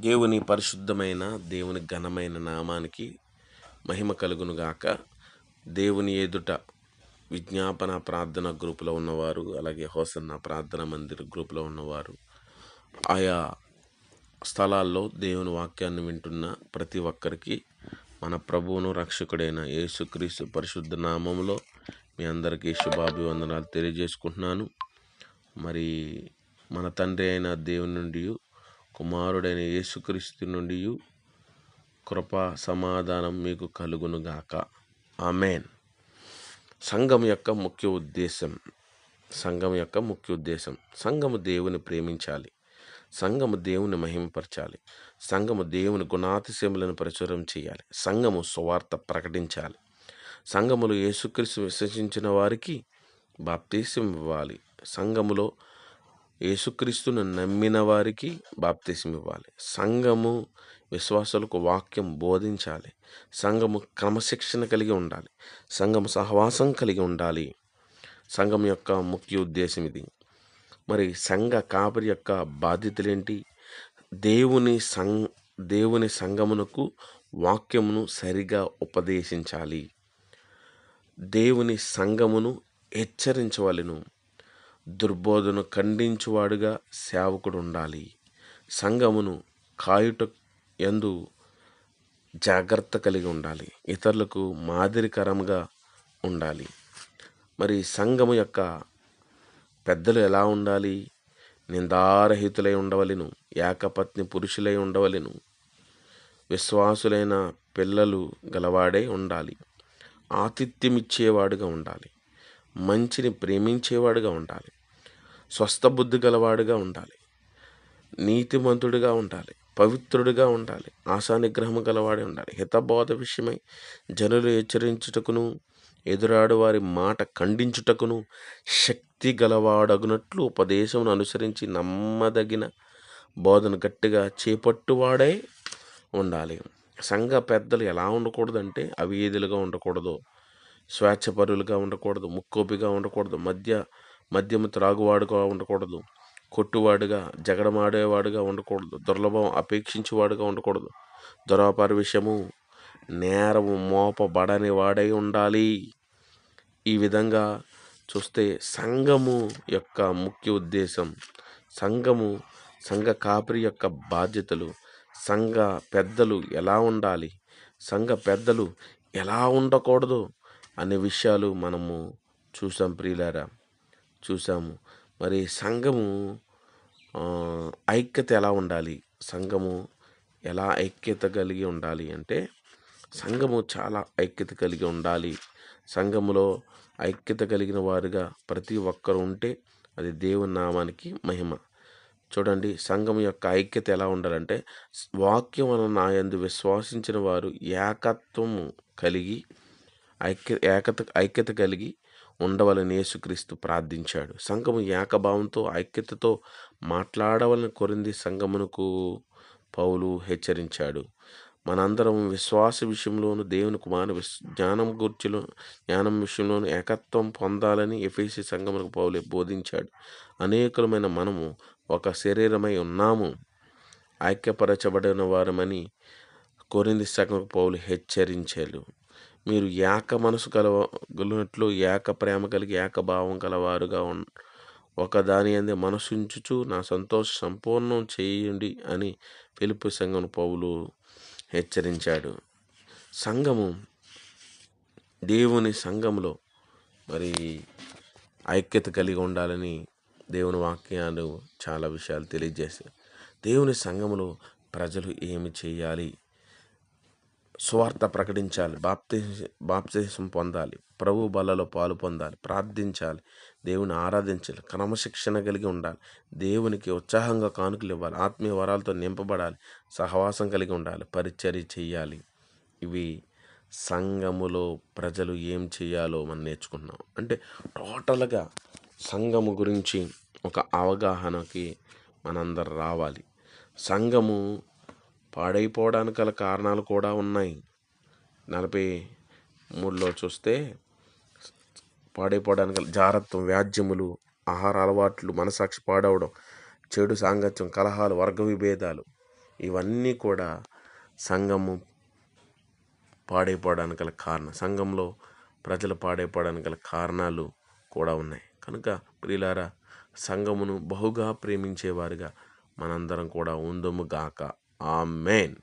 దేవుని పరిశుద్ధమైన దేవుని ఘనమైన నామానికి మహిమ కలుగునుగాక. దేవుని ఎదుట విజ్ఞాపన ప్రార్థన గ్రూపులో ఉన్నవారు అలాగే హోసన్న ప్రార్థన మందిర్ గ్రూపులో ఉన్నవారు ఆయా స్థలాల్లో దేవుని వాక్యాన్ని వింటున్న ప్రతి ఒక్కరికి మన ప్రభువును రక్షకుడైన యేసుక్రీస్తు పరిశుద్ధ నామంలో మీ అందరికీ శుభాభివందనాలు తెలియజేసుకుంటున్నాను. మరి మన తండ్రి అయిన దేవుని నుండి కుమారుడైన యేసుక్రీస్తు నుండి కృప సమాధానం మీకు కలుగునుగాక. ఆమెన్. సంఘం యొక్క ముఖ్య ఉద్దేశం సంఘం యొక్క ముఖ్య ఉద్దేశం సంఘము దేవుని ప్రేమించాలి. సంఘము దేవుని మహిమపరచాలి సంఘము దేవుని గుణాతిశయములను ప్రచురం చేయాలి. సంఘము సువార్త ప్రకటించాలి. సంఘములో యేసుక్రీస్తు విశ్వసించిన వారికి బాప్తీసం ఇవ్వాలి. సంఘములో యేసుక్రీస్తును నమ్మిన వారికి బాప్తిసం ఇవ్వాలి. సంఘము విశ్వాసులకు వాక్యం బోధించాలి. సంఘము క్రమశిక్షణ కలిగి ఉండాలి. సంఘము సహవాసం కలిగి ఉండాలి. సంఘం యొక్క ముఖ్య ఉద్దేశం ఇది. మరి సంఘ కాపరి యొక్క బాధ్యతలేంటి? దేవుని సం దేవుని సంఘమునకు వాక్యమును సరిగా ఉపదేశించాలి. దేవుని సంఘమును హెచ్చరించవలెను. దుర్బోధను ఖండించువాడుగా సేవకుడు ఉండాలి సంఘమును కాయుట ఎందు జాగ్రత్త కలిగి ఉండాలి. ఇతరులకు మాదిరికరంగా ఉండాలి. మరి సంఘము యొక్క పెద్దలు ఎలా ఉండాలి? నిందారహితులై ఉండవలెను ఏకపత్ని పురుషులై ఉండవలెను విశ్వాసులైన పిల్లలు గలవాడే ఉండాలి. ఆతిథ్యమిచ్చేవాడుగా ఉండాలి. మంచిని ప్రేమించేవాడుగా ఉండాలి. స్వస్థ బుద్ధి గలవాడుగా ఉండాలి. నీతిమంతుడిగా ఉండాలి. పవిత్రుడిగా ఉండాలి. ఆశానిగ్రహం గలవాడే ఉండాలి. హితబోధ విషయమై జనులు హెచ్చరించుటకును ఎదురాడు వారి మాట ఖండించుటకును శక్తి గలవాడగునట్లు ఉపదేశమును అనుసరించి నమ్మదగిన బోధన గట్టిగా చేపట్టువాడే ఉండాలి. సంఘ పెద్దలు ఎలా ఉండకూడదంటే అవిధులుగా ఉండకూడదు. స్వేచ్ఛపరులుగా ఉండకూడదు. ముక్కోపిగా ఉండకూడదు. మధ్య మద్యము త్రాగువాడుగా ఉండకూడదు. కొట్టువాడుగా జగడమాడేవాడుగా ఉండకూడదు. దుర్లభం అపేక్షించేవాడుగా ఉండకూడదు. దురాపార విషయము నేరము మోపబడని వాడై ఉండాలి. ఈ విధంగా చూస్తే సంఘము యొక్క ముఖ్య ఉద్దేశం సంఘము సంఘ కాపరి యొక్క బాధ్యతలు సంఘ పెద్దలు ఎలా ఉండాలి సంఘ పెద్దలు ఎలా ఉండకూడదు అనే విషయాలు మనము చూసాం ప్రియులారా. చూసాము మరి సంఘము ఐక్యత ఎలా ఉండాలి? సంఘము ఎలా ఐక్యత కలిగి ఉండాలి అంటే సంఘము చాలా ఐక్యత కలిగి ఉండాలి. సంఘములో ఐక్యత కలిగిన వారుగా ప్రతి ఒక్కరు ఉంటే అది దేవుని నామానికి మహిమ. చూడండి సంఘం యొక్క ఐక్యత ఎలా ఉండాలంటే వాక్యం అన్న నాయందు విశ్వాసించిన వారు ఏకత్వము కలిగి ఐక్య ఏకత ఐక్యత కలిగి ఉండవలని యేసుక్రీస్తు ప్రార్థించాడు. సంఘము ఏకభావంతో ఐక్యతతో మాట్లాడవలని కొరింది సంఘమునకు పౌలు హెచ్చరించాడు. మనందరం విశ్వాస విషయంలోను దేవుని కుమారు జ్ఞానం గుర్చిలో జ్ఞానం విషయంలోను ఏకత్వం పొందాలని ఎఫీసి సంఘమునకు పౌలు బోధించాడు. అనేకులమైన మనము ఒక శరీరమై ఉన్నాము. ఐక్యపరచబడిన వారమని కొరింది సంఘముకు పౌలు హెచ్చరించాడు మీరు ఏక మనసు కలగలిగినట్లు ఏక ప్రేమ కలిగి ఏక భావం కలవారుగా ఉన్ ఒకదాని అందే మనసుంచుచు నా సంతోష సంపూర్ణం చేయండి అని పిలుపు సంఘం పౌలు హెచ్చరించాడు. సంఘము దేవుని సంఘములో మరి ఐక్యత కలిగి ఉండాలని దేవుని వాక్యాలు చాలా విషయాలు తెలియజేస్తాయి దేవుని సంఘములో ప్రజలు ఏమి చేయాలి? స్వార్థ ప్రకటించాలి బాప్తి బాప్తిసం పొందాలి ప్రభు బలలో పాలు పొందాలి ప్రార్థించాలి దేవుని ఆరాధించాలి క్రమశిక్షణ కలిగి ఉండాలి దేవునికి ఉత్సాహంగా కానుకలు ఇవ్వాలి ఆత్మీయ వరాలతో నింపబడాలి సహవాసం కలిగి ఉండాలి పరిచర్య చేయాలి. ఇవి సంఘములో ప్రజలు ఏం చేయాలో మనం నేర్చుకున్నాం అంటే టోటల్గా సంఘము గురించి ఒక అవగాహనకి మనందరు రావాలి. సంఘము పాడైపోవడానికి గల కారణాలు కూడా ఉన్నాయి. నలభై మూడులో చూస్తే పాడైపోవడానికి గల జారత్వం వ్యాజ్యములు ఆహార అలవాట్లు మనసాక్షి పాడవడం చెడు సాంగత్యం కలహాలు వర్గ విభేదాలు ఇవన్నీ కూడా సంఘము పాడైపోవడానికి గల కారణం సంఘంలో ప్రజలు పాడైపోవడానికి గల కారణాలు కూడా ఉన్నాయి. కనుక ప్రియులారా సంఘమును బహుగా ప్రేమించేవారుగా మనందరం కూడా ఉందుము గాక. ఆమెన్